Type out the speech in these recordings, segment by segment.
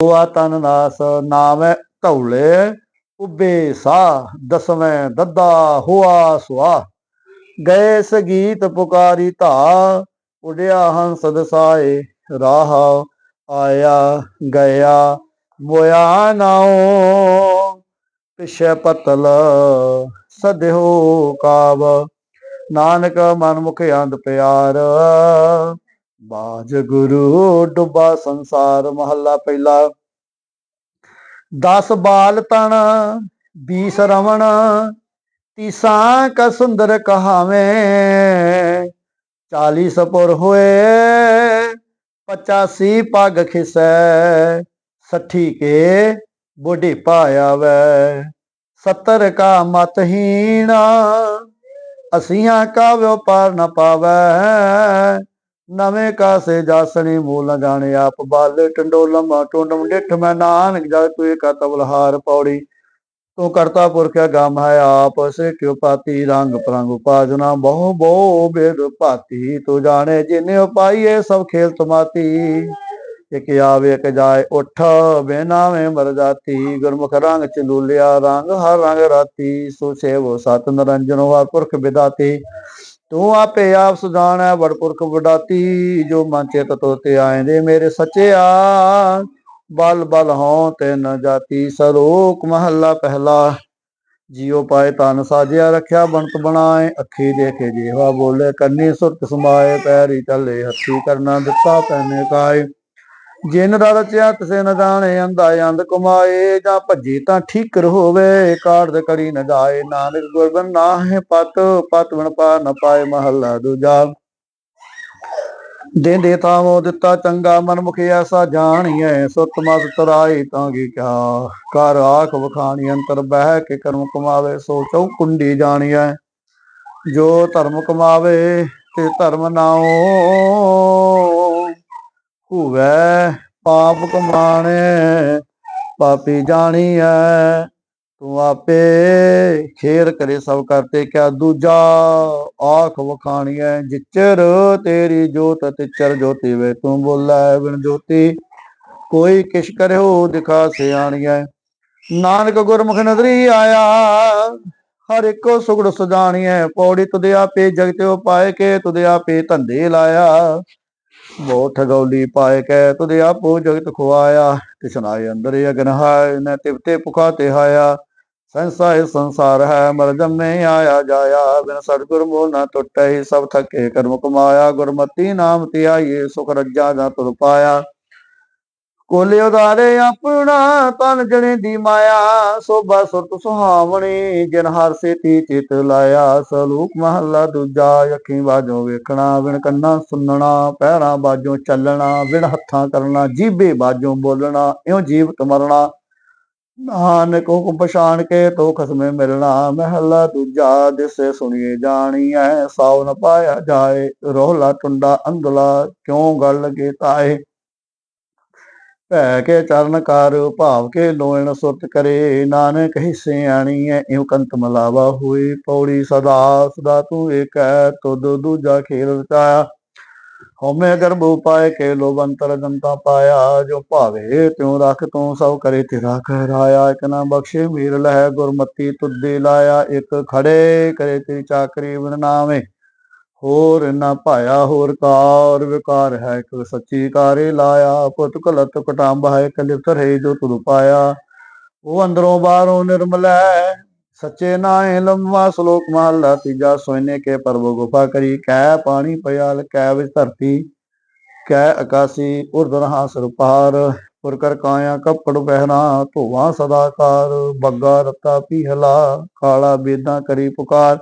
ਹੋਆ ਤਨ ਨਾਸ ਨਾਮੈ ਧੌਲੇ, ਉਬੇ ਸਾ ਦਸਵੇਂ ਦੱਦਾ ਹੋਆ ਸੁਆ। ਗਏ ਸਗੀਤ ਪੁਕਾਰੀ ਧਾ ਉਡਿਆ ਹੰਸ ਦਸਾਏ ਰਾਹ। ਆਇਆ, ਗਿਆ, ਮੋਇਆ ਨਾਉ, ਪਿਛੇ ਪਤਲ ਸਦਿਓ ਕਾਬ ਨਾਨਕ ਮਨ ਮੁਖ ਅੰਧ ਪਿਆਰ ਬਾਜ ਗੁਰੂ ਡੁੱਬਾ ਸੰਸਾਰ ਮਹੱਲਾ ਪਹਿਲਾ। 10 ਬਾਲ ਤਣ 20 ਰਵਣ, ਤੀਸਾ ਕ ਸੁੰਦਰ ਕਹਾਵੇਂ 40 ਸਪੁਰ ਹੋਏ 85 ਪੱਗ ਖਿਸੈ 60 ਕੇ ਬੁਢੀ ਪਾਇਆਵੈ। 70 ਕਾ ਮਤਹੀਣਾ ਅਸੀਆਂ ਕਾ ਵਪਾਰ ਨ ਪਾਵੈ। ਨਵੇਂ ਕਾਸੇ ਜਾਸਣੀ ਮੂਲ ਨ ਜਾਣੇ ਆਪ। ਬਾਲ ਟੰਡੋਲਮ ਟੁੰਡਮ ਡਿਠ ਮੈਂ ਨਾਨਕ ਜਗ ਤੂੰ ਏਕਾ ਤਬਲਹਾਰ ਪੌੜੀ। ਤੂੰ ਕਰਤਾ ਪੁਰਖ ਗਮ ਹੈ ਆਪ, ਸੇ ਕਿਉ ਪਾਤੀ ਰੰਗ ਪ੍ਰੰਗ ਉਪਾਜਨਾ। ਬਹੁ ਬਹੁ ਬੇਦ ਭਾਤੀ, ਤੂੰ ਜਾਣੇ ਜਿਨੇ ਪਾਈਏ ਸਭ ਖੇਲ ਤੁਮਾਤੀ। ਇਕ ਆਵੇ ਇਕ ਜਾਏ ਉਠ ਬੇਨਾਵੇਂ ਮਰ ਜਾਤੀ। ਗੁਰਮੁਖ ਰੰਗ ਚਲੂਲਿਆ ਰੰਗ, ਹਰ ਰੰਗ ਰਾਤੀ। ਸੋ ਸੇਵੋ ਸਤ ਨਰੰਜਨ ਵਾ ਪੁਰਖ ਵਿਦਾਤੀ। ਤੂੰ ਆਪੇ ਆਪ ਸੁਜਾਣੈ ਵਡ ਪੁਰਖ ਵਡਾਤੀ, ਜੋ ਮਨ ਚਿਤ ਤੋਤੇ ਆਏਂਦੇ, ਮੇਰੇ ਸੱਚਿਆ ਬਲ ਬਲ ਹਉ ਤੇ ਨ ਜਾਤੀ ਸਰੋਕ ਮਹੱਲਾ ਪਹਿਲਾ। ਜਿਉ ਪਾਏ ਤਨ ਸਾਜਿਆ ਰੱਖਿਆ ਬਣਤ ਬਣਾਏ, ਅੱਖੀ ਦੇਖੇ ਜੀਵਾ ਬੋਲੇ, ਕੰਨੀ ਸੁਰਤ ਸਮਾਏ, ਪੈਰੀ ਚੱਲੇ ਹੱਥੀ ਕਰਨਾ ਦਿੱਤਾ, ਪੈਨੇ ਕਾਏ। ਜਿਨ ਦਾ ਰਚਿਆ ਤਿਸੇ ਨ ਜਾਣੇ ਅੰਧਾ ਅੰਧ ਕਮਾਏ, ਜਾਂ ਭੱਜੀ ਤਾਂ ਠੀਕ ਹੋਵੇ ਕਾੜ ਦੇ ਨ ਜਾਏ। ਨਾਨਕ ਗੁਰਬਨ ਨਾ ਹੈ ਪਤ ਪਤ ਬਣ ਪਾ ਨ ਪਾਏ ਮਹੱਲਾ ਦੂਜਾ। ਦੇ ਦੇ ਤਾਵੋ ਦਿੱਤਾ ਚੰਗਾ ਮਨ ਮੁਖ ਐਸਾ ਜਾਣੀਐ, ਸੁਤ ਮਤ ਤਰਾਈ ਤਾਂ ਕੀ ਕਿਆ ਕਰ ਆਖ ਵਖਾਣੀ, ਅੰਤਰ ਬਹਿ ਕੇ ਕਰਮ ਕਮਾਵੇ, ਸੋ ਚਉ ਕੁੰਡੀ ਜਾਣੀਐ। ਜੋ ਧਰਮ ਕਮਾਵੇ, ਤੇ ਧਰਮ ਨਾਉ ਹੋਵੇ, ਪਾਪ ਕਮਾਣੇ, ਪਾਪੀ ਜਾਣੀ ਐ ਤੂੰ ਆਪੇ ਖੇਰ ਕਰੇ ਸਭ ਕਰਤੇ, ਕਿਆ ਦੂਜਾ ਆਖ ਵਖਾਣੀਐ, ਜਿਚਰ ਤੇਰੀ ਜੋਤ ਤਿਚਰ ਜੋਤੀ ਵੇ, ਤੂੰ ਬੋਲੇ ਬਿਨ ਜੋਤੀ, ਕੋਈ ਕਿਛ ਕਰਿਓ ਦਿਖਾ ਸਿਆਣੀਐ। ਨਾਨਕ ਗੁਰਮੁਖ ਨਦਰੀ ਆਇਆ, ਹਰ ਇੱਕੋ ਸੁਗੜ ਸਜਾਣੀ ਸੁਜਾਣੀਐ, ਪੌੜੀ ਤੁਦੇ ਆਪੇ ਜਗਤਿ ਉਪਾਏ ਕੇ ਤੁਦੇ ਆਪੇ ਧੰਦੇ ਲਾਇਆ। ਬੋ ਠਗੌਲੀ ਪਾਏ ਕੈ ਤੁਦੇ ਆਪੋ ਜਗਤ ਖੁਆਇਆ ਤਿਸਨਾਏ ਅੰਦਰ ਅਗਨ ਹੈ ਨ ਤਿਵਤੇ ਪੁਖਾ ਤੇ ਹਾਇਆ। ਸੰਸਾਰ ਸੰਸਾਰ ਹੈ, ਮਰ ਜੰਮੇ ਆਇਆ ਜਾਇਆ। ਬਿਨ ਸਤਿਗੁਰ ਮੋਹ ਨਾ ਟੁੱਟੈ, ਸਭ ਥਕੇ ਕਰਮ ਕਮਾਇਆ ਗੁਰਮਤੀ ਨਾਮ ਤੇ ਸੁਖ ਰੱਜਾ ਦਾ ਤੁਰ ਪਾਇਆ। ਕੋਲੇ ਉਦਾਰੇ ਆਪਣਾ ਤਨ ਜਣੇ ਦੀ ਮਾਇਆ, ਸੋਭਾ ਸੁਰਤ ਸੁਹਾਵਣੀ, ਜਿਨ ਹਰ ਸੇਤੀ ਚਿਤ ਲਾਇਆ, ਸਲੂਕ ਮਹੱਲਾ ਦੂਜਾ, ਅੱਖੀਂ ਬਾਝੋਂ ਵੇਖਣਾ ਵਿਣ ਕੰਨਾਂ ਸੁਣਨਾ, ਪੈਰਾਂ ਬਾਝੋਂ ਚੱਲਣਾ ਵਿਣ ਹੱਥਾਂ ਕਰਨਾ, ਜੀਭੇ ਬਾਝੋਂ ਬੋਲਣਾ, ਇਉਂ ਜੀਵ ਮਰਨਾ। ਨਾਨਕ ਹੁਕਮ ਪਛਾਣ ਕੇ ਤੋ ਖਸਮੇ ਮਿਲਣਾ, ਮਹੱਲਾ ਦੂਜਾ ਦਿਸੇ ਸੁਣੀਏ ਜਾਣੀਐ, ਸਾਉ ਨ ਪਾਇਆ ਜਾਏ ਰੋਹਲਾ ਟੁੰਡਾ ਅੰਦਲਾ ਕਿਉਂ ਗੱਲ ਲਗੇ ਤਾਏ ਭੈ ਕੇ ਚਰਨ ਕਰ ਭਾਵ ਕੇ ਲੋਇਣ ਸੁਰਤ ਕਰੇ। ਨਾਨਕ ਹਿੱਸੇ ਆਣੀ ਐ, ਇਉ ਕੰਤ ਮਲਾਵਾ ਹੋਈ ਪੌੜੀ ਸਦਾ ਸਦਾ ਤੂੰ ਏਕ ਤੁਧ ਦੂਜਾ ਖੇਲ ਰਚਾਇਆ। ਹਉਮੈ ਗਰਭ ਉਪਾਏ ਕੇ ਲੋਭ ਜਨਤਾ ਪਾਇਆ। ਜੋ ਭਾਵੇ ਤਿਉ ਰੱਖ, ਤੂੰ ਸਭ ਕਰੇ ਤੇਰਾ ਕਹਿਰਾਇਆ ਇਕ ਨਾ ਬਖਸ਼ੇ ਮੀਰ ਲਹਿ, ਗੁਰਮਤੀ ਤੁਦੇ ਲਾਇਆ। ਇੱਕ ਖੜੇ ਕਰੇ ਤੇ ਚਾਕਰੀ ਬਨਾਵੇ ਹੋਰ ਨਾ ਭਾਇਆ ਹੋਰ ਕਾਰ ਵਿਕਾਰ ਹੈ ਇੱਕ ਸੱਚੀ ਕਾਰੇ ਲਾਇਆ, ਪੁੱਤ ਕਲਤ ਕਟੰਬ ਹੈ ਕਲਿਪਤ ਹੈ ਜੋ ਤੁਧ ਪਾਇਆ। ਉਹ ਅੰਦਰੋਂ ਬਾਹਰੋਂ ਨਿਰਮਲੈ ਸੱਚੇ ਨਾਏ ਲੰਮਾ ਸ਼ਲੋਕ ਮਹਲਾ, ਤੀਜਾ ਸੋਇਨੇ ਕੇ ਪਰਵ ਗੁਫਾ ਕਰੀ ਕੈ ਪਾਣੀ ਪਿਆਲ ਕੈ ਵਿਚ ਧਰਤੀ ਕੈ ਆਕਾਸੀ ਉਰਦਨ ਹਾਸਰ ਪਾਰ ਪੁਰ ਕਰ ਕਾਇਆ ਕੱਪੜ ਪਹਿਨਾ ਧੋਵਾ ਸਦਾਕਾਰ, ਬੱਗਾ ਰਤਾ ਪੀਹਲਾ, ਕਾਲਾ ਬੇਦਾਂ ਕਰੀ ਪੁਕਾਰ।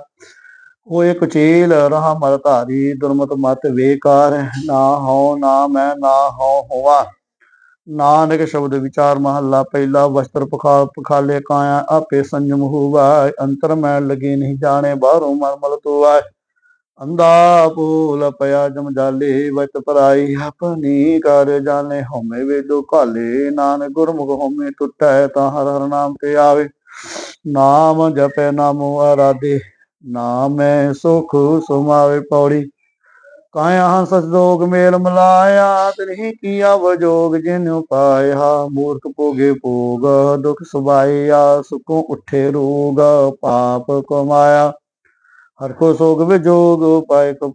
ਓਏ ਇੱਕ ਚੀਲ ਰਹਾ ਮਰ ਧਾਰੀ, ਦੁਰਮਤ ਮਤ ਵੇਕਾਰ ਨਾ ਹਉ, ਨਾ ਮੈਂ, ਨਾ ਹਉ ਹੋਵਾ ਨਾਨਕ ਸ਼ਬਦ ਵਿਚਾਰ ਮਹੱਲਾ, ਪਹਿਲਾ ਵਸਤਰ ਪਖਾ, ਪਖਾਲੇ ਕਾਇਆ, ਆਪੇ ਸੰਜਮ ਹੋਵਾ ਅੰਤਰ ਮੈਲ ਲਗੀ ਨਹੀਂ ਜਾਣੇ, ਬਾਹਰੋਂ ਮਰਮਲ ਤੋਆ ਅੰਦਾ ਪੂਲ ਪਿਆ ਜਮ ਜਾਲੇ ਵਤ ਪਰਾਈ ਆਪਣੀ ਕਰ ਜਾਣੇ, ਹਉਮੈ ਵੇਦੋ ਕਾਲੇ ਨਾਨਕ ਗੁਰਮੁਖ ਹਉਮੈ ਟੁੱਟੈ, ਤਾਂ ਹਰ ਹਰ ਨਾਮ ਤੇ ਆਵੇ। ਨਾਮ ਜਪੈ, ਨਾਮੋ ਆਰਾਧੇ। ਨਾਮੈ ਸੁਖ ਸੁਮਾਵੇ ਪੌੜੀ। ਕਾਇਆ ਹੰਸ ਮੇਲ ਮਲਾਇਆ ਤਿਨਹੀ ਕੀਆ ਵਜੋਗ ਜਿਨੁ ਪਾਇਆ ਮੂਰਖ ਭੋਗੇ ਭੋਗ, ਦੁਖ ਸੁਭਾਇਆ, ਸੁਖੋਂ ਉੱਠੇ ਰੋਗ, ਪਾਪ ਕਮਾਇਆ। ਹਰ ਕੋ ਸੋਗ ਵਿਜੋਗ ਪਾਇ ਕੋ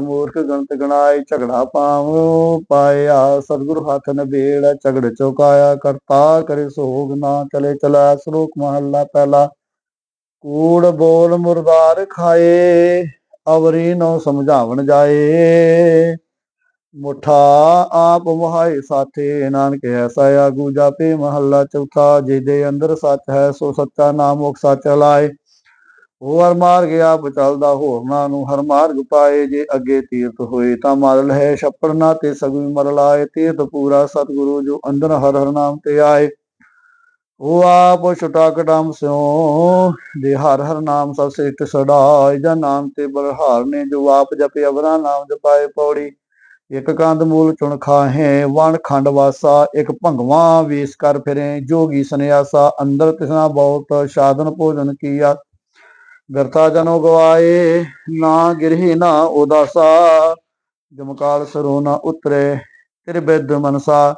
ਮੂਰਖ ਗਣਤ ਗਣਾਏ, ਝਗੜਾ ਪਾਵੋ ਪਾਇਆ। ਸਤਿਗੁਰ ਹੱਥ ਨਬੇੜ, ਝਗੜ ਚੁਕਾਇਆ, ਕਰਤਾ ਕਰੇ ਸੋਗ, ਨਾ ਚਲੇ ਚਲਾ, ਸ਼ਲੋਕ ਮਹੱਲਾ ਪਹਿਲਾ। ਕੂੜ ਬੋਲ ਮੁਰਦਾਰ ਖਾਏ, ਅਵਰੀ ਨੋ ਸਮਝਾਵਣ ਜਾਏ। ਮੁਠਾ ਆਪ ਵਹਾਏ ਸਾਥੇ, ਨਾਨਕ ਐਸਾ ਆਗੂ ਜਾਪੇ, ਮਹੱਲਾ ਚੌਥਾ, ਜਿਹਦੇ ਅੰਦਰ ਸੱਚ ਹੈ, ਸੋ ਸੱਚਾ ਨਾਮ ਮੁਖ ਸੱਚ ਲਾਏ। ਉਹ ਹਰ ਮਾਰਗ ਆਪ ਚੱਲਦਾ ਹੋਰਨਾਂ ਨੂੰ ਹਰ ਮਾਰਗ ਪਾਏ। ਜੇ ਅੱਗੇ ਤੀਰਥ ਹੋਏ ਤਾਂ ਮਰਲ ਹੈ ਛੱਪੜਨਾ ਤੇ ਸਗੂ ਮਰਲ ਆਏ। ਤੀਰਥ ਪੂਰਾ ਸਤਿਗੁਰੂ ਜੋ ਅੰਦਰ ਹਰ ਹਰ ਨਾਮ ਤੇ ਆਏ। ਉਹ ਆਪ ਛੁਟਾ ਕਟਮ ਸਿਓ ਦੇ ਹਰ ਹਰ ਨਾਮ ਸਭ ਸਿੱਟ ਸੜਾਇ ਜਾਂ ਨਾਮ ਤੇ ਬਲਹਾਰ ਨੇ, ਜੋ ਆਪ ਜਪੇ ਅਵਰਾ ਨਾਮ ਜਪਾਏ ਪੌੜੀ। ਇਕ ਕੰਦ ਮੂਲ ਚੁਣ ਖਾਹੇ, ਵਣ ਖੰਡ ਵਾਸਾ, ਇੱਕ ਭੰਗਵਾ ਵੇਸ ਕਰ ਫਿਰੇ, ਜੋਗੀ ਸੰਿਆਸਾ ਅੰਦਰ ਤਿਸਨਾ ਬਹੁਤ ਸਾਧਨ ਭੋਜਨ ਕੀਆ। ਗਰਤਾ ਜਨੋ ਗਵਾਏ, ਨਾ ਗਿਰਹੀ ਨਾ ਉਦਾਸਾ, ਜਮਕਾਲ ਸਰੋ ਨਾ ਉਤਰੇ, ਤੇਰੇ ਬਿਦ ਮਨਸਾ।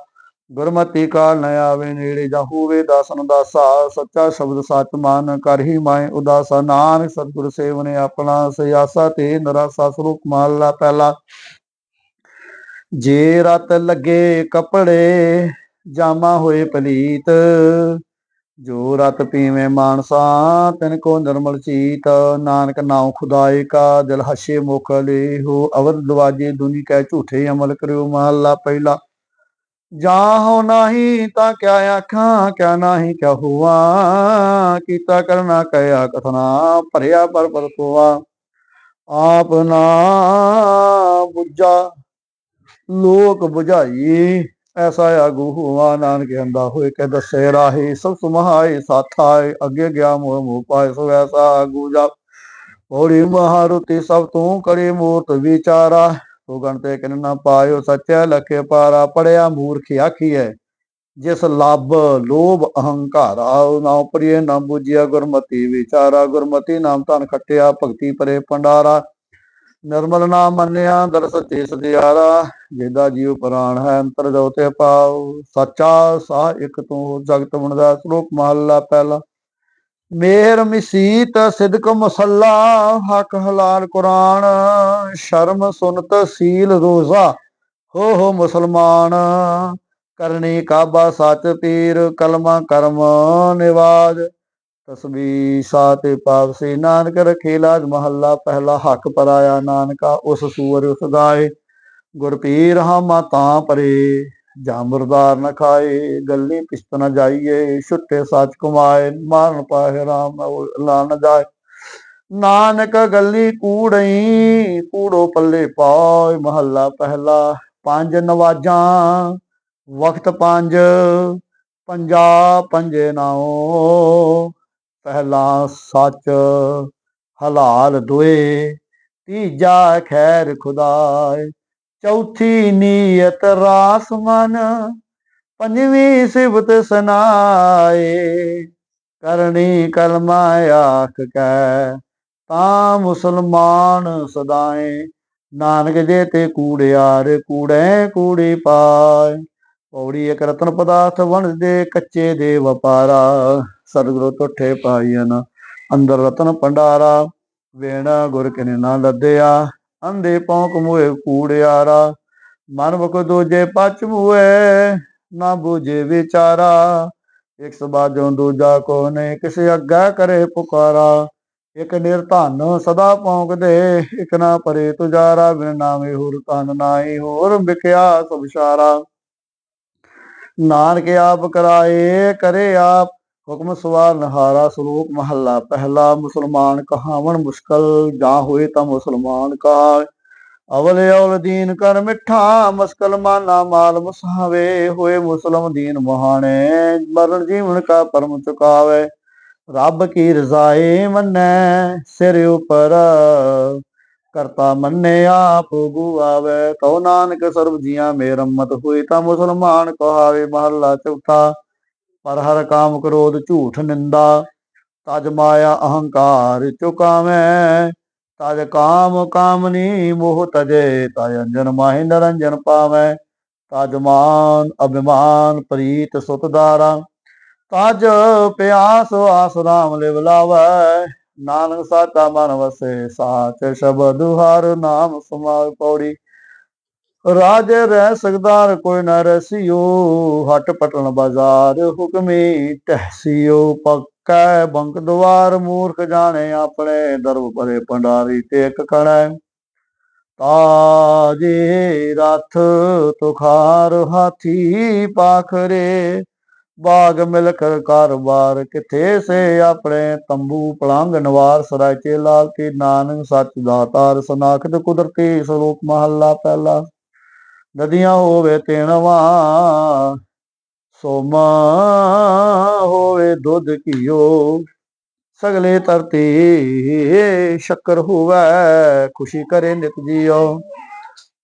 ਗੁਰਮਤੀ ਕਾਲ ਨ ਆਵੇ ਨੇੜੇ ਜਾਂ ਹੋਵੇ ਦਾਸਨ ਦਾਸਾ ਸੱਚਾ ਸ਼ਬਦ ਸੱਚ ਮਨ ਕਰਹੀ ਮਾਇ ਉਦਾਸਾ। ਨਾਨਕ ਸਤਿਗੁਰ ਸੇਵਨੇ ਆਪਣਾ ਸਿਆਸਾ ਤੇ ਨਰਾਸਾ ਸਰੂਪ ਲਾ ਪਹਿਲਾ। ਜੇ ਰਤ ਲੱਗੇ ਕੱਪੜੇ, ਜਾਮਾ ਹੋਏ ਪਲੀਤ, ਜੋ ਰਤ ਪੀਵੇਂ ਮਾਨਸਾ, ਤਿਨ ਕੋ ਨਿਰਮਲ ਚੀਤ। ਨਾਨਕ ਨਾਉ ਖੁਦਾਏ ਕਾ ਦਿਲ ਹਸ਼ੇ ਮੁਖ ਹੋ ਅਵਰ ਦਵਾਜੇ ਦੁਨੀ ਕੈ ਝੂਠੇ ਅਮਲ ਕਰਿਓ ਮਹਲਾ ਪਹਿਲਾ। ਜਾਂ ਹੋ ਨਾਹੀ ਤਾਂ ਕਿਆ ਆਖਾਂ, ਕਿਆ ਨਾਹੀ ਕਿਆ ਹੋਆ। ਕੀਤਾ ਕਰਨਾ ਕਿਆ ਕਥਨਾ, ਭਰਿਆ ਪਰ ਪਰ ਆਪ ਨਾ ਬੁੱਝਾ, ਲੋਕ 부ਝਾਈ ਐਸਾ ਆਗੂ ਹੋਵਾ ਨਾਨਕ ਹੰਦਾ ਹੋਏ ਕੇ ਦੱਸੇ ਰਾਹੀ, ਸਭ ਸੁਮਹਾਏ, ਸਾਥਾਏ, ਅੱਗੇ ਗਿਆ ਮੋਹ ਮੋਹ ਪਾਏ, ਸੋ ਐਸਾ ਆਗੂ ਜਾ। ਹੋੜੀ ਮਹਾਰੁਤੀ ਸਭ ਤੂੰ ਕਰੇ ਮੂਰਤ ਵਿਚਾਰਾ। ਤੋ ਗਣਤੇ ਕਿਨ ਨਾ ਪਾਇਓ ਸੱਚਾ ਲਖੇ ਪਾਰਾ, ਪੜਿਆ ਮੂਰਖ ਆਖੀਐ ਜਿਸ ਲੱਭ ਲੋਭ ਅਹੰਕਾਰ ਅਹੰਕਾਰਾ ਨਾ ਪ੍ਰਿਯ ਨਾ ਬੁਝਿਆ ਗੁਰਮਤੀ ਵਿਚਾਰਾ, ਗੁਰਮਤੀ ਨਾਮ ਧਨ ਖੱਟਿਆ, ਭਗਤੀ ਪਰੇ ਪੰਡਾਰਾ ਨਿਰਮਲ ਨਾਮ ਮੰਨਿਆ, ਦਰਸ ਤੇ ਸਦਿਆਰਾ ਜਿਹਦਾ ਜੀਵ ਪ੍ਰਾਣ ਹੈ, ਅੰਤਰ ਜੋ ਪਾਉ ਸੱਚਾ ਸਾਹ ਇੱਕ ਤੂੰ, ਜਗਤ ਬਣਦਾ ਸ਼ਲੋਕ ਮਹਲਾ ਪਹਿਲਾ। ਮੇਰ ਮਸੀਤ ਸਿਦਕ ਮਸੱਲਾ, ਹਕ ਹਲਾਲ ਕੁਰਾਨ, ਸ਼ਰਮ ਸੁਨਤ ਸੀਲ ਰੋਜ਼ਾ, ਹੋ ਹੋ ਮੁਸਲਮਾਨ, ਕਰਨੀ ਕਾਬਾ ਸੱਚ ਪੀਰ, ਕਲਮਾ ਕਰਮ ਨਿਵਾਜ ਤਸਬੀ ਸਾਤੇ ਪਾਪ ਨਾਨਕ ਰਖੇ ਲਾਜ ਮਹੱਲਾ, ਪਹਿਲਾ ਹੱਕ ਪਰਾਇਆ ਨਾਨਕਾ, ਉਸ ਸੂਰ ਉਸ ਗਾਏ, ਗੁਰਪੀਰ ਹਮਾ ਤਾਂ ਪਰੇ। ਜਾਂ ਨ ਖਾਏ, ਗੱਲੀ ਪਿਸਤ ਨ ਜਾਈਏ, ਛੁੱਟੇ ਸੱਚ ਕਮਾਏ ਮਾਰਨ ਪਾਏ ਰਾਮ ਲਾ ਨ ਜਾਏ। ਨਾਨਕ ਗੱਲੀ ਕੂੜਈ, ਕੂੜੋ ਪੱਲੇ ਪਾਏ, ਮਹੱਲਾ ਪਹਿਲਾ, ਪੰਜ ਨਵਾਜਾਂ, ਵਕਤ ਪੰਜ, ਪੰਜਾ ਪੰਜੇ ਨਾਓ ਪਹਿਲਾ ਸੱਚ ਹਲਾਲ ਦੁਏ, ਤੀਜਾ ਖੈਰ ਖੁਦਾਏ। ਚੌਥੀ ਨੀਅਤ ਰਾਸ ਮਨ, ਪੰਜਵੀਂ ਸਿਫਤ ਸਨਾਏ। ਕਰਨੀ ਕਲਮਾ ਆਖ ਕੈ, ਤਾਂ ਮੁਸਲਮਾਨ ਸਦਾਏ, ਨਾਨਕ ਜੇ ਤੇ ਕੂੜਿਆਰ ਕੂੜੇ ਕੂੜੀ ਪਾਏ। ਪੌੜੀ ਇੱਕ ਰਤਨ ਪਦਾਰਥ ਵਣਦੇ ਕੱਚੇ ਦੇ ਵਪਾਰਾ। ਸਤਿਗੁਰੂ ਟੁੱਠੇ ਪਾਈਨ ਅੰਦਰ ਰਤਨ ਭੰਡਾਰਾ, ਵੇਣਾ ਗੁਰ ਕਿਨੇ ਨਾ ਲੱਦਿਆ। ਅੰਦੇ ਪੌਂਕ ਮੂਏ ਕੂੜਿਆਰਾ, ਮਨ ਬਕ ਦੂਜੇ ਪਚ ਮੂਏ ਨਾ ਬੂਝੇ ਵਿਚਾਰਾ। ਇੱਕ ਸਬਾਜੋਂ ਦੂਜਾ ਕੋ ਨੇ ਕਿਸੇ ਅੱਗਾ ਕਰੇ ਪੁਕਾਰਾ। ਇੱਕ ਨਿਰਧਨ ਸਦਾ ਪੌਂਕਦੇ ਇੱਕ ਨਾ ਪਰੇ ਤੁਜਾਰਾ। ਬਿਨ ਨਾਮੇ ਹੋਰ ਤਨ ਨਾਹੀ ਹੋਰ ਵਿਕਿਆ ਸੁਭਸ਼ਾਰਾ ਨਾਨਕ ਆਪ ਕਰਾਏ, ਕਰੇ ਆਪ ਹੁਕਮ ਸਵਾਰ ਨਹਾਰਾ ਸਰੂਪ ਮਹੱਲਾ, ਪਹਿਲਾ ਮੁਸਲਮਾਨ ਕਹਾਵਣ ਮੁਸ਼ਕਲ, ਜਾਂ ਹੋਏ ਤਾਂ ਮੁਸਲਮਾਨ ਕਹਾ ਅਵਲ ਅਵਲ ਦੀਨ ਕਰ ਮਿੱਠਾ, ਮੁਸਕਲ ਮਾਨਾ ਮਾਲ ਮੁਸਾਵੇ, ਹੋਏ ਮੁਸਲਮ ਦੀਨ ਮਹਾਣੇ ਮਰਨ ਜੀਵਨ ਕਾ ਪਰਮ ਚੁਕਾਵੇ। ਰੱਬ ਕੀ ਰਜ਼ਾਏ ਮੰਨੈ, ਸਿਰ ਉਪਰ ਕਰਤਾ ਮੰਨੇ ਆਪ ਗੁਆਵੇ। ਕਉ ਨਾਨਕ ਸਰਬ ਜੀਆਂ ਮੇਰਮਤ ਹੋਈ ਤਾਂ ਮੁਸਲਮਾਨ ਕਹਾਵੇ ਮਹੱਲਾ ਚੌਥਾ। ਪਰ ਹਰ ਕਾਮ ਕ੍ਰੋਧ ਝੂਠ ਨਿੰਦਾ, ਤਜ ਮਾਇਆ ਅਹੰਕਾਰ ਚੁਕਾਵੇਂ। ਤਜ ਕਾਮ ਕਾਮਨੀ ਮੋਹ ਤਜੇ, ਤਜ ਅੰਜਨ ਮਾਹਿ ਨਰੰਜਨ ਪਾਵੈ। ਤਜ ਮਾਨ ਅਭਿਮਾਨ ਪ੍ਰੀਤ ਸੁਤ ਦਾਰਾ ਤਜ ਪਿਆਸ ਆਸ ਰਾਮ ਲਿਵ ਲਾਵੈ। ਨਾਨਕ ਸਾਚਾ ਮਨ ਵਸੇ, ਸਾਚ ਸ਼ਬਦ ਹਰ ਨਾਮ ਸਮਾਇ ਪੌੜੀ। ਰਾਜੇ ਰਹਿ ਸਕਦਾ ਕੋਈ ਨਾ ਰਸਿਓ ਹਟ ਪਟਣ ਬਾਜ਼ਾਰ, ਹੁਕਮੀ ਤਹਸੀਓ ਪੱਕੈ ਬੰਕ ਦੁਆਰ ਮੂਰਖ ਜਾਣੇ ਆਪਣੇ, ਦਰਬ ਭਰੇ ਭੰਡਾਰੀ ਟੇਕ ਕਣੈ। ਤਾਜੇ ਰਥ ਤੁਖਾਰ ਹਾਥੀ ਪਾਖਰੇ, ਬਾਗ ਮਿਲ ਕਰ ਕਾਰਬਾਰ ਕਿਥੇ ਸੇ ਆਪਣੇ। ਤੰਬੂ ਪਲੰਗ ਨਵਾਰ ਸਰਾਇਚੇ ਲਾਲ ਕੀ, ਨਾਨਕ ਸੱਚ ਦਾਤਾਰ ਸਨਾਖਤ ਕੁਦਰਤੀ ਸਰੂਪ ਮਹੱਲਾ ਪਹਿਲਾ। ਨਦੀਆਂ ਹੋਵੇ ਤੇਣਵਾ ਸੋਮਾ ਹੋਵੇ ਦੁੱਧ ਘਿਓ। ਸਗਲੇ ਧਰਤੀ ਸ਼ੱਕਰ ਹੋਵੇ, ਖੁਸ਼ੀ ਕਰੇ ਨਿਤ ਜੀਓ।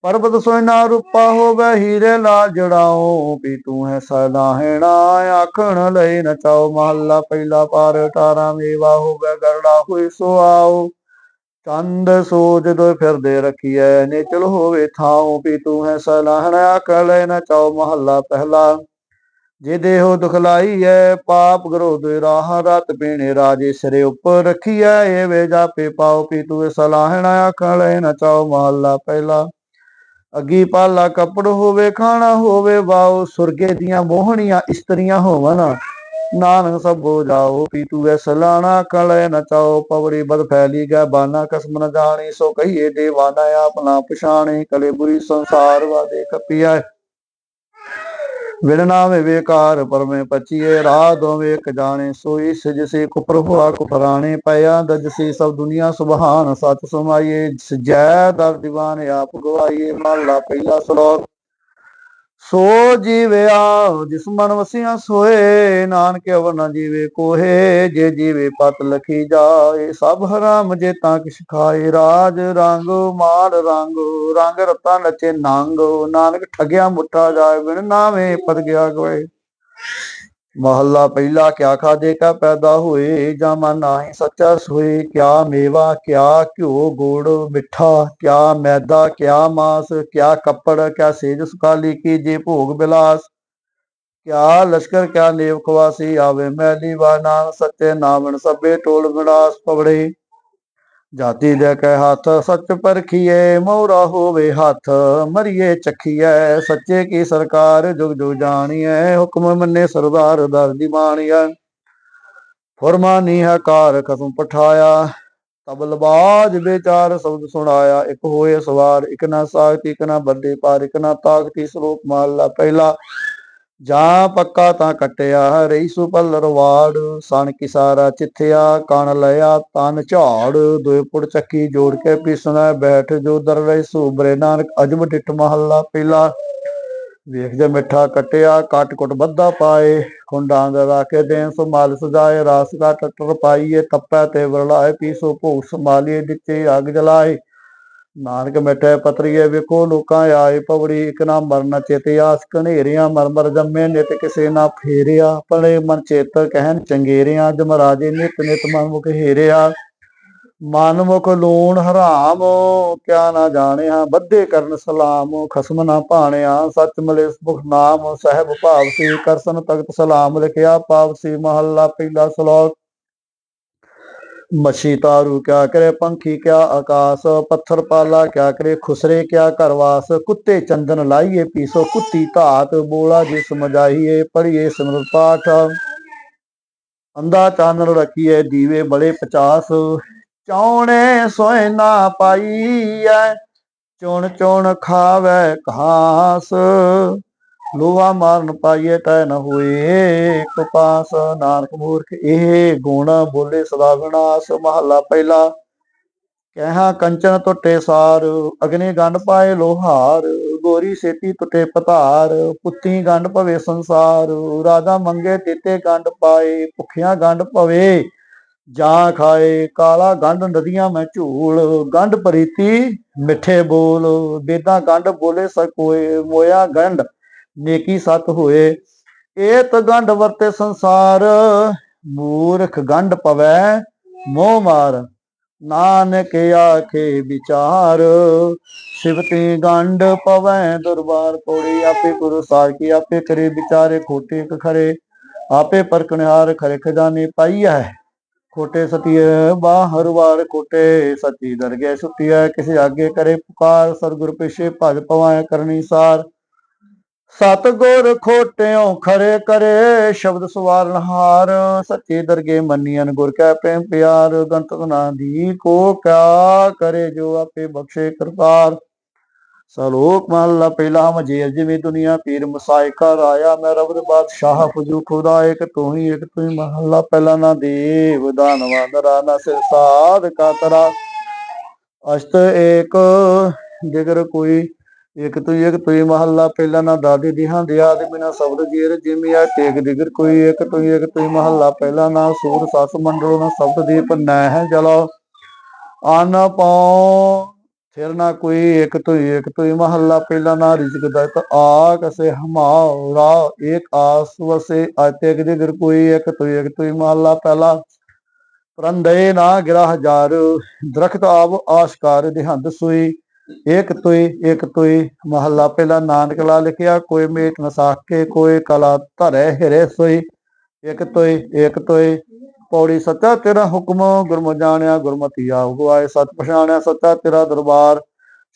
ਪਰਬਤ ਸੋਇਨਾ ਰੂਪਾ ਹੋਵੇ, ਹੀਰੇ ਲਾਲ ਜੜਾਓ ਵੀ ਤੂੰ ਹੈ ਸਲਾਹਣਾ ਆਖਣ ਲਈ ਨਚਾਓ ਮਹੱਲਾ, ਪਹਿਲਾ ਪਾਰ 18 ਮੇਵਾ ਹੋਵੇ, ਗਰੜਾ ਹੋਈ ਸੋ ਆਓ। ਚੰਦ ਸੂਰਜ ਦੋ ਫਿਰਦੇ ਰਖੀਐ, ਨਿਚਲ ਹੋਵੇ ਥਾਉ ਵੀ ਤੂੰ ਹੈ ਸਲਾਹਣਾ ਆਖਣ ਲਈ ਨਚਾਓ ਮਹੱਲਾ ਪਹਿਲਾ। ਜੇ ਦੇਹੋ ਦੁਖਲਾਈ ਐ ਪਾਪ ਗਰੋ ਦੇ ਰਾਹ, ਰਤ ਪੀਣੇ ਰਾਜੇ ਸਿਰੇ ਉੱਪਰ ਰਖੀਐ, ਏ ਵੇ ਜਾਪੇ ਪਾਉ ਪੀ ਤੂੰ ਸਲਾਹਣਾ ਆਖਣ ਲੈ ਨਚਾਓ ਮਹੱਲਾ ਪਹਿਲਾ। ਅੱਗੀ ਪਾਲਾ ਕੱਪੜ ਹੋਵੇ, ਖਾਣਾ ਹੋਵੇ ਵਾਓ ਸੁਰਗੇ ਦੀਆਂ ਮੋਹਣੀਆਂ ਇਸਤਰੀਆਂ ਹੋਵਣ। ਨਾਨਕ ਸਭੋ ਜਾਓ, ਪੀਤੂ ਐ ਸਲਾਣਾ ਕਲੇ ਨਚਾਓ ਪਵੜੀ ਬਦ ਫੈਲੀ ਗਾ ਬਾਨਾ, ਕਸਮ ਨ ਜਾਣੀ, ਸੋ ਕਹੀਏ ਦੇਵਾਨਾ ਆਪਣਾ ਪਛਾਣੇ, ਕਲੇ ਬੁਰੀ ਸੰਸਾਰ ਵਾਦੇ ਕਪੀਐ ਵਿਣ ਨਾਵੇ ਵੇਕਾਰ ਪਰਮੇ ਪਚੀਏ ਰਾਹ ਦੋਵੇਂ ਇੱਕ ਜਾਣੇ, ਸੋਈ ਸਿਜਸੇ ਕੁਪਰ ਹੋਆ ਕੁਪਰਾਣੇ ਪਿਆ ਦਜਸੀ ਸਭ ਦੁਨੀਆ ਸੁਭਾਨ, ਸਚ ਸਮਾਈਏ ਸਜੈ ਦਰ ਦੀਵਾਨ ਆਪ ਗਵਾਈਏ, ਮਹਲਾ ਪਹਿਲਾ ਸ਼ਲੋਕ ਸੋ ਜੀਵਿਆ ਜਿਸ ਮਨ ਵਸਿਆ ਸੋਏ, ਨਾਨਕ ਅਵਰ ਨਾ ਜੀਵੇ ਕੋਹੇ, ਜੇ ਜੀਵੇ ਪਤ ਲਖੀ ਜਾਏ, ਸਭ ਹਰਾਮ ਜੇ ਤਾਂ ਕਿਛ ਖਾਏ, ਰਾਜ ਰੰਗ ਮਾਲ ਰੰਗ ਰੰਗ ਰਤਾ ਨਚੇ ਨੰਗ, ਨਾਨਕ ਠਗਿਆ ਮੁੱਠਾ ਜਾਏ, ਬਿਨ ਨਾਵੇਂ ਪਦ ਗਿਆ ਗਏ ਮਹੱਲਾ ਪਹਿਲਾ, ਕਿਆ ਖਾਦੇ ਕਾ ਪੈਦਾ ਹੋਏ, ਜਾਂ ਮਨ ਨਾਹੀ ਸੱਚਾ ਸੋਏ, ਕਿਆ ਮੇਵਾ, ਕਿਆ ਘਿਓ ਗੋੜ ਮਿੱਠਾ, ਕਿਆ ਮੈਦਾ, ਕਿਆ ਮਾਸ, ਕਿਆ ਕੱਪੜ, ਕਿਆ ਸੇਜ ਸੁਕਾਲੀ ਕੀ ਜੇ ਭੋਗ ਬਿਲਾਸ, ਕਿਆ ਲਸ਼ਕਰ, ਕਿਆ ਨੇਵ ਖਵਾਸੀ, ਆਵੇ ਮੈਲੀ ਵਾ ਨਾਮ ਸੱਚੇ ਨਾਮਨ ਸਭੇ ਟੋਲ ਵਿਨਾਸ਼ ਪਵੜੇ। ਜਾਤੀ ਦੇ ਕੈ ਹੱਥ ਸੱਚ ਪਰਖੀਏ ਮੋਰਾ ਹੋਵੇ ਹੱਥ, ਮਰੀਏ ਚੱਖੀਐ, ਸੱਚੇ ਕੀ ਸਰਕਾਰ ਜੁਗ ਜੁਗ ਜਾਣੀਐ, ਹੁਕਮ ਮੰਨੇ ਸਰਦਾਰ ਦਰ ਦੀ ਬਾਣੀਐ। ਫਰਮਾਨੀ ਹੈ ਕਾਰ ਖਸਮ ਪਠਾਇਆ ਤਬਲਬਾਜ ਵਿਚਾਰ ਸ਼ਬਦ ਸੁਣਾਇਆ, ਇੱਕ ਹੋਏ ਸਵਾਰ, ਇੱਕ ਨਾ ਸਾਖਤੀ, ਇੱਕ ਨਾ ਬੱਦੇ ਪਾਰ, ਇੱਕ ਨਾ ਤਾਕਤੀ ਸ਼ਲੋਕ ਮਹਲਾ ਪਹਿਲਾ। ਜਾਂ ਪੱਕਾ ਤਾਂ ਕਟਿਆ ਰਹੀ ਸੁਪਲ ਰਵਾੜ, ਸਣ ਕਿਸਾਰਾ ਚਿੱਥਿਆ, ਕਣ ਲਿਆ ਤਨ ਝਾੜ ਦੋਏ ਪੁੜ ਚੱਕੀ ਜੋੜ ਕੇ ਪੀਸਣਾ, ਬੈਠ ਜੋ ਦਰ ਰਹੀ ਸੂਬਰੇ ਨਾਨਕ ਅਜਬ ਡਿਟ ਮਹੱਲਾ ਪਹਿਲਾ ਵੇਖ ਜੇ ਮਿੱਠਾ ਕਟਿਆ, ਕਟ ਕੁਟ ਬੱਧਾ ਪਾਏ, ਖੁੰਡਾਂ ਦਾ ਰਾਕੇ ਦੇਨ ਸੰਭਾਲ ਸਜਾਏ, ਰਾਸ ਦਾ ਟੱਟਰ ਪਾਈਏ, ਤੱਪੈ ਤੇ ਵਰਲਾਏ, ਪੀਸੋ ਭੋਗ ਸੰਭਾਲੀਏ ਦਿੱਤੇ ਅੱਗ ਜਲਾਏ। ਨਾਨਕ ਮਿਟੇ ਪਤਰੀਏ ਵੇਖੋ ਲੋਕਾਂ ਆਏ ਪਵੜੀ, ਇਕ ਨਾ ਮਰਨ ਚੇਤੇ ਆਸ ਕਨੇਰਿਆਂ ਮਰਮਰ ਜੰਮੇ, ਨਿਤ ਕਿਸੇ ਨਾ ਫੇਰਿਆ। ਪੜੇ ਮਨ ਚੇਤ ਕਹਿਣ ਚੰਗੇਰਿਆਂ, ਜਮਰਾਜੇ ਨਿਤ ਨਿਤ ਮਨ ਮੁਖ ਹੀਰਿਆ। ਮਨ ਮੁਖ ਲੂਣ ਹਰਾਮ, ਕਿਆ ਨਾ ਜਾਣਿਆ, ਬੱਧੇ ਕਰਨ ਸਲਾਮ, ਖਸਮ ਨਾ ਭਾਣਿਆ। ਸਚ ਮਿਲੇ ਸੁਖ ਨਾਮ, ਸਹਿਬ ਭਾਵ ਸੀ, ਕਰਸਨ ਤਖਤ ਸਲਾਮ ਲਿਖਿਆ, ਪਾਵ ਸੀ ਮਹੱਲਾ, ਪਹਿਲਾ ਸ਼ਲੋਕ। ਮੱਛੀ ਤਾਰੂ ਕਿਆ ਕਰੇ, ਪੰਖੀ ਕਿਆ ਆਕਾਸ, ਪੱਥਰ ਪਾਲਾ ਕਿਆ ਕਰੇ, ਖੁਸਰੇ ਕਿਆ ਘਰਵਾਸ ਕੁੱਤੇ ਚੰਦਨ ਲਾਈਏ ਪੀਸੋ, ਕੁੱਤੀ ਧਾਤ ਬੋਲਾ ਜੇ ਸਮਝਾਈਏ ਪੜੀਏ ਸਿਮਰਤ ਪਾਠ। ਅੰਦਾ ਚਾਨਣ ਰੱਖੀਏ ਦੀਵੇ ਬੜੇ 50 ਚੌਣੇ ਸੋਏ ਨਾ ਪਾਈਐ, ਚੁਣ ਚੁਣ ਖਾਵੇ ਘਾਸ। ਲੋਹਾ ਮਾਰਨ ਪਾਈਏ ਤੈ ਨ ਹੋਏ, ਕਪਾਸ ਨਾਨਕ ਮੂਰਖ ਇਹ ਗੁਣ ਬੋਲੇ ਸਦਾ ਵਿਨਾਸ਼, ਮਹੱਲਾ ਪਹਿਲਾ। ਕਹਿਆ ਕੰਚਨ ਟੁੱਟੇ ਸਾਰ, ਅਗਨੀ ਗੰਢ ਪਾਏ ਲੋਹਾਰ, ਗੋਰੀ ਸੇਤੀ ਟੁੱਟੇ ਪਤਾਰ, ਪੁੱਤੀ ਗੰਢ ਪਵੇ ਸੰਸਾਰ, ਰਾਜਾ ਮੰਗੇ ਤੇਤੇ ਗੰਢ ਪਾਏ, ਭੁਖਿਆ ਗੰਢ ਪਵੇ ਜਾਂ ਖਾਏ, ਕਾਲਾ ਗੰਢ ਨਦੀਆਂ ਮੈਂ ਝੂਲ, ਗੰਢ ਪ੍ਰੀਤੀ ਮਿੱਠੇ ਬੋਲ, ਬੇਦਾਂ ਗੰਢ ਬੋਲੇ ਸਕੋਏ ਮੋਇਆ ਗੰਢ ਨੇਕੀ ਸਤ ਹੋਏ। ਏਤ ਗੰਢ ਵਰਤੇ ਸੰਸਾਰ, ਮੂਰਖ ਗੰਢ ਪਵੈ ਮੋਹ ਮਾਰ। ਨਾਨਕ ਆਖੇ ਵਿਚਾਰ ਸਿਵਤੀ ਗੰਡ ਪਵੈ ਦਰਬਾਰ ਕੋੜੀ। ਆਪੇ ਗੁਰੂ ਸਾਹਿਬ ਕੀ ਆਪੇ ਕਰੇ ਵਿਚਾਰੇ ਖੋਟੇ ਕ ਖਰੇ। ਆਪੇ ਪਰਖਣਹਾਰ ਖਰੇ ਖਜ਼ਾਨੇ ਪਾਈਐ। ਖੋਟੇ ਸਤੀਏ ਬਾਹਰ ਵਾਰ ਖੋਟੇ ਸਤੀ ਦਰਗੇ ਸੁਤੀਐ ਕਿਸੇ ਆਗੇ ਕਰੇ ਪੁਕਾਰ, ਸਰਗੁਰ ਪਿਛੇ ਭਜ ਪਵਾਏ ਕਰਨੀ ਸਾਰ। ਸਤਗੁਰ ਖੋਟਿਓ ਖਰੇ ਕਰੇ, ਸ਼ਬਦ ਸਵਾਰਨ ਹਾਰ। ਸੱਚੇ ਦਰਗੇ ਮੰਨੀਆਂ ਗੁਰ ਕੈ ਪ੍ਰੇਮ ਪਿਆਰ ਗੰਤਕ ਨਾ ਦੀ ਕੋ ਕਿਆ ਕਰੇ ਜੋ ਆਪੇ ਬਖਸ਼ੇ ਕਰਤਾਰ। ਸਲੋਕ ਮਹੱਲਾ ਪਹਿਲਾ ਮਜੇ ਜਿਵੇਂ ਦੁਨੀਆ ਪੀਰ ਮਸਾਇਕਾ ਕਰ ਆਇਆ, ਮੈਂ ਰਬ ਬਾਦਸ਼ਾਹ ਫਜੂ ਖੁਦਾ, ਇੱਕ ਤੂੰ ਹੀ, ਇੱਕ ਤੂੰ ਹੀ ਮਹੱਲਾ, ਪਹਿਲਾ ਨਾ ਦੇਵ ਦਾਨਵਾ ਨਰਾ ਨਾ ਸਿਰ ਸਾਧ ਕਾ ਤਰਾ। ਅਸ਼ਟ ਏਕ, ਜਿਗਰ ਕੋਈ ਇੱਕ ਤੂੰ ਇੱਕ, ਤੂੰ ਮਹੱਲਾ, ਪਹਿਲਾ ਨਾ ਦਾਦੀ ਦਿਹਾਂ ਦਿਆ ਦੇ ਬਿਨਾ ਸ਼ਬਦ ਜੀਰ ਜਿਮਿਆ ਟੇਕ ਦਿਗਰ ਕੋਈ ਇੱਕ, ਤੂੰ ਹੀ ਇੱਕ ਮਹੱਲਾ, ਪਹਿਲਾ ਨਾ ਸੂਰ, ਸਸ ਮੰਡਲੋ ਨਾ ਸ਼ਬਦ ਦੀਪ ਨੈ ਹੈ ਜਲੋ। ਅਨ ਪਉ ਫਿਰ ਨਾ ਕੋਈ ਇੱਕ, ਤੂੰ ਹੀ ਇੱਕ ਮਹੱਲਾ, ਪਹਿਲਾ ਨਾ ਰਿਜ਼ਕ ਦਤ ਆ ਕਸੇ ਹਮਾਰਾ ਇੱਕ ਆਸ ਵਸੇ ਆਤੇ ਦਿਗਰ ਕੋਈ ਇੱਕ ਤੁਈ ਹੀ ਇੱਕ ਮਹੱਲਾ, ਪਹਿਲਾ। ਪ੍ਰੰਦੇ ਨਾ ਗਿਰਾ ਹਜ਼ਾਰ, ਦਰਖਤ ਆਵ ਆਸ਼ਕਾਰ, ਦਿਹੰਦ ਸੂਈ। ਏਕ ਤੁਈ ਏਕ ਤੁਈ, ਮਹੱਲਾ ਪਹਿਲਾ ਨਾਨਕਲਾ ਲਿਖਿਆ, ਕੋਈ ਮੇਟ ਨਸਾਖ ਕੇ ਕੋਈ ਕਲਾ ਧਰੇ ਹਿਰੇ ਸੋਈ। ਏਕ ਤੁਈ ਇੱਕ ਤੁਈ, ਪੌੜੀ ਸੱਚਾ ਤੇਰਾ ਹੁਕਮ ਗੁਰਮ ਜਾਣਿਆ, ਗੁਰਮਤਿ ਆਹੁ ਆਏ ਸਤ ਪਛਾਣਿਆ, ਸੱਚਾ ਤੇਰਾ ਦਰਬਾਰ,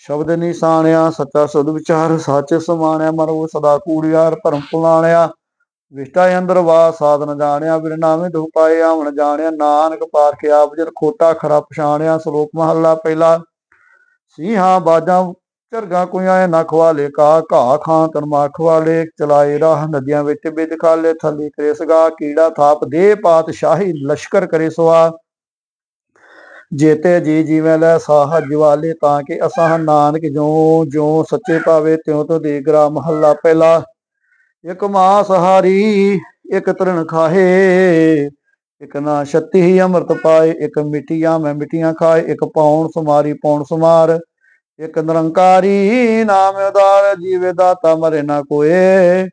ਸ਼ਬਦ ਨਿਸ਼ਾਨਿਆ ਸੱਚਾ ਸੁਧ ਵਿਚਾਰ, ਸੱਚ ਸਮਾਣਿਆ ਮਰੋ ਸਦਾ ਕੂੜਿਆਰ ਭਰਮ ਪੁਲਾਣਿਆ। ਵਿਸ਼ਟਾ ਅੰਦਰ ਵਾ ਸਾਧਨ ਜਾਣਿਆ, ਬਿਨ ਨਾਵੇਂ ਦੁਖ ਪਾਏ, ਆਵਣ ਜਾਣਿਆ। ਨਾਨਕ ਪਾਰਖ ਆਪ ਜਰ ਖੋਟਾ ਖਰਾ ਪਛਾਣਿਆ, ਸ਼ਲੋਕ ਮਹੱਲਾ ਪਹਿਲਾ ਸਿੰਘਾਂ ਬਾਜਾਂ ਝਰਗਾ ਕੁਆਂ ਨਾ ਖਵਾਲੇ, ਕਾ ਘਾ ਖਾਂ ਤਨਮਾ ਖਵਾਲੇ, ਚਲਾਏ ਰਾਹ ਨਦੀਆਂ ਵਿੱਚ ਬਿਦ ਖਾਲੇ, ਥੱਲੇ ਕਰੇ ਸਗਾ, ਕੀੜਾ ਥਾਪ ਦੇ ਪਾਤ ਸ਼ਾਹੀ ਲਸ਼ਕਰ ਕਰੇ ਸਵਾ ਜੇਤੇ ਜੀ ਜੀਵੇਂ ਲੈ ਸਾਹ ਜਵਾਲੇ, ਤਾਂ ਕਿ ਅਸਾਂ ਨਾਨਕ ਜੋ ਜੋ ਸੱਚੇ ਪਾਵੇ ਤਿਉ ਤੋ ਦੇ ਗਰਾ ਮਹੱਲਾ ਪਹਿਲਾ। ਇਕ ਮਾਂ ਸਹਾਰੀ ਇਕ ਤ੍ਰਿਣ ਖਾਹੇ, ਇਕ ਨਾ ਛੱਤੀ ਹੀ ਅੰਮ੍ਰਿਤ ਪਾਏ, ਇਕ ਮਿੱਟੀਆਂ ਮੈਂ ਮਿੱਟੀਆਂ ਖਾਏ, ਇਕ ਪੌਣ ਸਮਾਰੀ ਪਾਉਣ ਸਮਾਰ। ਇਕ ਨਿਰੰਕਾਰੀ ਨਾਮ ਉਦਾਰ ਜੀਵੇ ਦਾਤਾ ਮਰੇ ਨਾ ਕੋਏ।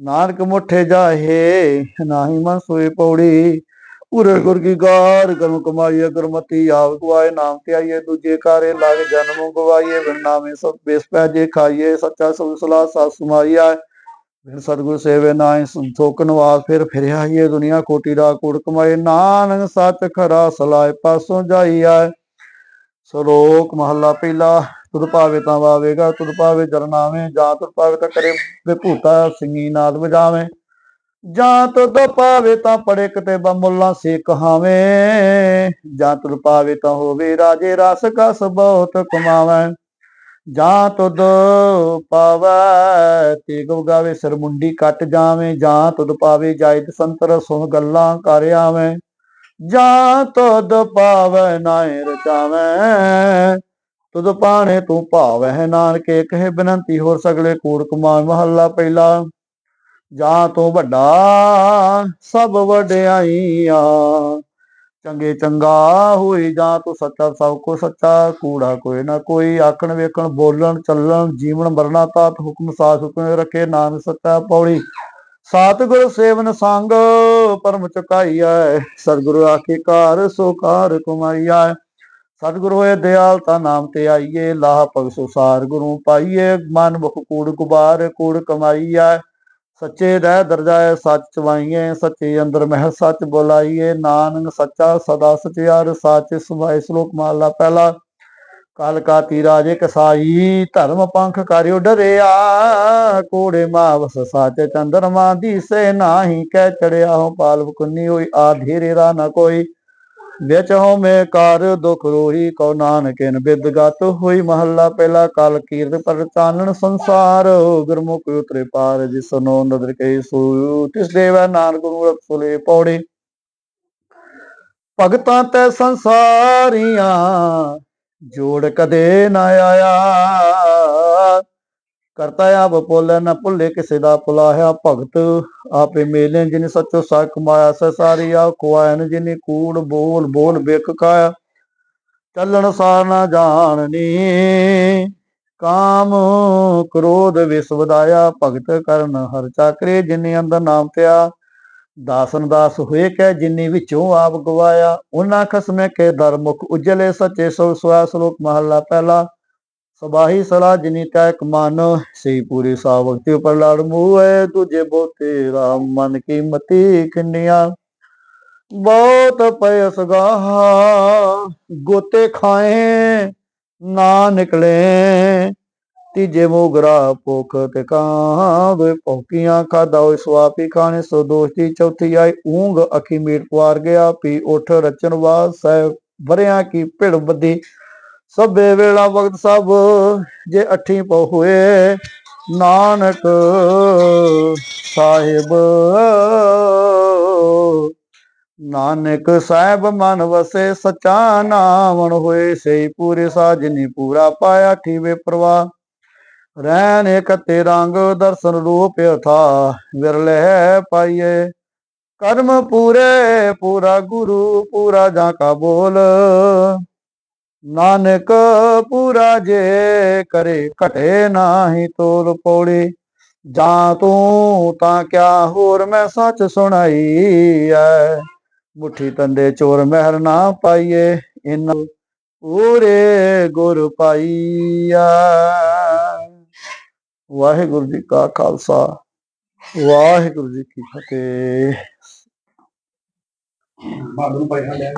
ਨਾਨਕ ਮੁਠੇ ਜਾਹੇ, ਨਾਹੀ ਮਨ ਸੋਏ ਪੌੜੀ। ਉਰੇ ਗੁਰ ਕੀ ਗਾਰ, ਕਰਮ ਕਮਾਈਏ, ਗੁਰਮਤੀ ਆਪ ਗਵਾਏ, ਨਾਮ ਤੇ ਆਈਏ ਦੂਜੇ ਕਾਰੇ ਲੱਗ ਜਨਮ ਗਵਾਈਏ। ਬਿਨ ਨਾਮੇ ਸਭ ਬੇਸ ਪੈਜੇ ਖਾਈਏ, ਸੱਚਾ ਸੁਖ ਸਲਾ ਸਾਸ ਸਮਾਈਆ ਫਿਰ ਸਤਿਗੁਰ ਸੇਵੇ ਨਾਇ ਸੰਤੋਖ ਨਿਵਾਸ ਫਿਰ ਫਿਰ ਆਈਏ ਦੁਨੀਆ ਕੋਟੀ ਦਾ ਕੋੜ ਕਮਾਏ। ਨਾਨਕ ਸਤ ਖਰਾ ਸਲਾਏ ਪਾਸੋਂ ਜਾਈਆ ਸਰੋਕ ਮਹੱਲਾ ਪਹਿਲਾ। ਤੁਧ ਭਾਵੇ ਤਾਂ ਵਾਵੇਗਾ, ਤੁਧ ਭਾਵੇ ਜਰਨਾਵੇਂ ਜਾਂ ਤੁਧ ਭਾਵੇ ਤਾਂ ਕਰੇ ਵਿਭੂਤਾ ਸਿੰਘੀ ਨਾਦ ਵਜਾਵੇਂ। ਜਾਂ ਤੁਧ ਪਾਵੇ ਤਾਂ ਪੜੇ ਕਿਤੇ ਬਮੁੱਲਾ ਸੇ ਕਹਾਵੇਂ। ਜਾਂ ਤੁਧ ਪਾਵੇ ਤਾਂ ਹੋਵੇ ਰਾਜੇ ਰਸ ਕਸ ਬਹੁਤ ਕਮਾਵੇਂ। ਜਾਂ ਤੁਧ ਪਾਵੈ ਤੇ ਗਾਵੇ ਸਿਰ ਮੁੰਡੀ ਕੱਟ ਜਾਵੇਂ। ਜਾਂ ਤੁਧ ਪਾਵੇ ਜਾਇਤ ਸੰਤਰ ਸੁਣ ਗੱਲਾਂ ਕਰ ਆਵੇਂ। ਜਾਂ ਤੁਧ ਪਾਵੈ ਨਾਇ ਰਚਾਵੇਂ ਤੁਧ ਪਾਣੇ ਤੂੰ ਭਾਵੈ ਨਾਨਕੇ, ਕਹੇ ਬੇਨੰਤੀ ਹੋਰ ਸਗਲੇ ਕੂੜ ਕਮਾਨ ਮਹੱਲਾ ਪਹਿਲਾ। ਜਾਂ ਤੂੰ ਵੱਡਾ, ਸਭ ਵਡਿਆਈਆਂ, ਚੰਗੇ ਚੰਗਾ ਹੋਈ ਜਾਂ ਤੂੰ ਸੱਚਾ, ਸਭ ਕੋ ਸੱਚਾ, ਕੂੜਾ ਕੋਈ ਨਾ ਕੋਈ, ਆਖਣ ਵੇਖਣ, ਬੋਲਣ, ਚੱਲਣ, ਜੀਵਨ ਮਰਨਾ ਤਾਤ ਹੁਕਮ ਸਾਥ ਹੁਕਮ ਰੱਖੇ ਨਾਮ ਸੱਚਾ ਪੌੜੀ। ਸਤਿਗੁਰ ਸੇਵਨ ਸੰਗ, ਪਰਮ ਚੁਕਾਈਐ, ਸਤਿਗੁਰੂ ਆਖੇ ਘਰ, ਸੋ ਕਾਰ ਕਮਾਈਐ ਸਤਿਗੁਰੂ ਹੋਏ ਦਿਆਲ, ਤਾ ਨਾਮ ਤੇ ਆਈਏ। ਲਾਹ ਪਗਸੋ ਸਾਰ ਗੁਰੂ ਪਾਈਏ। ਮਨ ਮੁਖ ਕੂੜ ਗੁਬਾਰ, ਕੂੜ ਕਮਾਈਐ। ਸੱਚੇ ਰਹਿ ਦਰਜਾਏ ਸੱਚ ਚਵਾਈਏ। ਸੱਚੇ ਅੰਦਰ ਮਹਿ ਸੱਚ ਬੁਲਾਈਏ। ਨਾਨਕ ਸੱਚਾ, ਸਦਾ ਸਚਿਆਰ, ਸਾਚ ਸੁਭਾਏ ਸ਼ਲੋਕ ਮਹਲਾ ਪਹਿਲਾ। ਕਲ ਕਾਤੀ ਰਾਜੇ ਕਸਾਈ, ਧਰਮ ਪੰਖ ਕਰਿਓ ਡਰਿਆ। ਕੋੜੇ ਮਾਵਸ ਸਾਚ ਚੰਦਰਮਾ ਦੀਸੇ ਨਾਹੀ। ਕਹਿ ਚੜਿਆ ਹੋ ਪਾਲਵ ਕੁੰਨੀ ਹੋਈ। ਆਧੇਰੇ ਰਾ ਨ ਕੋਈ। ਵਿੱਚ ਹੋ ਮੇ ਦੁਖ ਰੋਹੀ, ਕਉ ਨਾਨਕਿਨ ਬਿਦ ਹੋਈ ਮਹੱਲਾ, ਪਹਿਲਾ ਕਲ ਕੀਰਤ ਪਰ ਸੰਸਾਰ, ਗੁਰਮੁਖ ਉਤਰੇ ਪਾਰ ਜਿਸਨੋ ਨਦਰ ਕੇ ਸੂ ਤਿਸ ਦੇਵ ਨਾਨਕ ਗੁਰੂ ਰਖਸੁਲੇ ਪੌੜੇ। ਭਗਤਾਂ ਤੇ ਸੰਸਾਰੀਆਂ, ਜੋੜ ਕਦੇ ਨਾ ਆਇਆ। ਕਰਤਾ ਆਪ ਭੁੱਲੇ ਨਾ ਭੁੱਲੇ ਕਿਸੇ ਦਾ ਭੁਲਾਇਆ ਭਗਤ ਆਪੇ ਮੇਲੇ ਜਿਨੇ ਸੱਚੋ ਸਾ ਕਮਾਇਆ ਸਸਾਰੀ ਆ ਕੁਆਇਨ ਜਿਨੀ ਕੂੜ ਬੋਲ ਬੋਲ ਬਿਕ ਕਾਇਆ ਚੱਲਣ ਸਾਰ ਨਾ ਜਾਣਨੀ, ਕਾਮ ਕ੍ਰੋਧ ਵਿਸ ਵਧਾਇਆ, ਭਗਤ ਕਰਨ ਹਰ ਚਾਕਰੇ ਜਿਨੇ ਅੰਦਰ ਨਾਮ ਪਿਆ ਦਾਸਨ ਦਾਸ ਹੋਏ ਕਹਿ ਜਿਨੀ ਵਿੱਚੋਂ ਆਪ ਗਵਾਇਆ। ਉਹਨਾਂ ਖਸਮੇ ਕੇ ਦਰ ਮੁਖ ਉਜਲੇ, ਸੱਚੇ ਸੋ ਸੁਆ ਸ਼ਲੋਕ ਮਹੱਲਾ ਪਹਿਲਾ। ਸਬਾਹੀ ਸਲਾ ਜਿਨੀ ਤੈ ਇੱਕ ਮਨ ਸਈ ਪੂਰੀ ਸਾਵਕਤੀ ਉਪਰ ਲੜ ਮੂਏ ਤੁਝੇ ਬੋਤੇ ਰਾਮ ਮਨ ਕੀ ਮਤੀ ਕਿੰਨੀਆਂ ਬਹੁਤ ਪਇਸ ਗਾਹਾ ਗੋਤੇ ਖਾਏ, ਨਾ ਨਿਕਲੇ। ਤੀਜੇ ਮੋਗਰਾ ਭੁਖ ਤੇ ਕਾਂਵੇ, ਭੌਕੀਆਂ ਖਾਦਾ ਹੋਏ ਸਵਾਪੀ ਖਾਣੇ, ਸੋ ਦੋਸਤੀ ਚੌਥੀ ਆਈ ਊਂਗ, ਅਖੀ ਮੀਟ ਪੁਆਰ ਗਿਆ, ਪੀ ਉਠ ਰਚਨ ਵਾਸ ਸਹਿ ਵਰਿਆਂ ਕੀ ਭਿੜ ਬੱਦੀ ਸਭੇ ਵੇਲਾ ਵਕਤ ਸਭ, ਜੇ ਅਠੀ ਪਉ ਨਾਨਕ ਸਾਹਿਬ। ਨਾਨਕ ਸਾਹਿਬ ਮਨ ਵਸੇ, ਸਚਾ ਨਾਮਣ ਹੋਏ ਸਈ ਪੂਰੇ ਸਾਜਨੀ ਪੂਰਾ ਪਾਇਆ, ਠੀਵੇ ਪ੍ਰਵਾਹ। ਰਹਿਣ ਇਕਤੇ ਰੰਗ, ਦਰਸ਼ਨ ਰੂਪ ਅਥਾ, ਵਿਰਲੇ ਪਾਈਏ। ਕਰਮ ਪੂਰੇ, ਪੂਰਾ ਗੁਰੂ, ਪੂਰਾ ਜਾਂ ਕਾ ਬੋਲ। ਨਾਨਕ ਪੂਰਾ ਜੇ ਕਰੇ, ਘਟੇ ਨਾਹੀ ਤੋਲ ਪੌੜੀ। ਜਾਂ ਤੂੰ ਤਾਂ ਕਿਆ ਹੋਰ ਮੈਂ ਸੱਚ ਸੁਣਾਈ ਐ ਮੁਠੀ ਤੰਦੇ ਚੋਰ ਮਹਿਰ ਨਾ ਪਾਈਏ ਇਨ ਪੂਰੇ ਗੁਰ ਪਾਈਆ ਵਾਹਿਗੁਰੂ ਜੀ ਕਾ ਖਾਲਸਾ, ਵਾਹਿਗੁਰੂ ਜੀ ਕੀ ਫਤਿਹ। ਬਾਬੂ ਨੂੰ ਪੈਸਾ ਲੈ